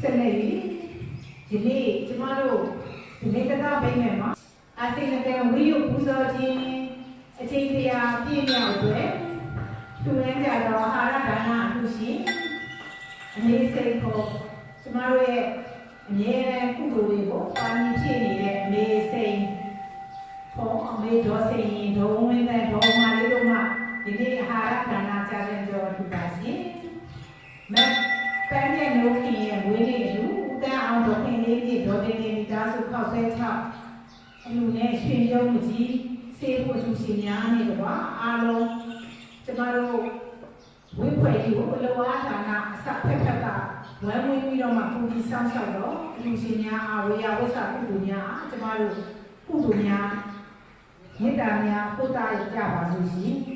ဆက်လက်၍ဒီနေ့ကျမတို့ဒီနေ့ကကပိတ်မယ်မှာအစိမ့်တဲ့ဝိယုပူဇော်ခြင်းအချိန်တရာပြည့်မြောက်အတွက်သူရင်းကြတော့အာဟာရဒါနအမှုရှင်အနေစိတ်ကိုကျမတို့ရဲ့အမြဲတမ်းကုသိုလ်တွေကိုပါမီ ရွှေရုံးကြီးစေဖို့သူရှင်များနေတော့အားလုံးကျမတို့ဝိဖွယ်ကြီးကိုလောအားဌာနအစဖက်ဖက်ကဝမ်းဝင်းပြီးတော့မှပုံပြီးစောင့်ရှောက်တော့လူရှင်များအားဝေယဝဆကုသိုလ်များကျမတို့ကုသိုလ်များမေတ္တာများပို့တာရကြပါစို့ရှင်ရှင်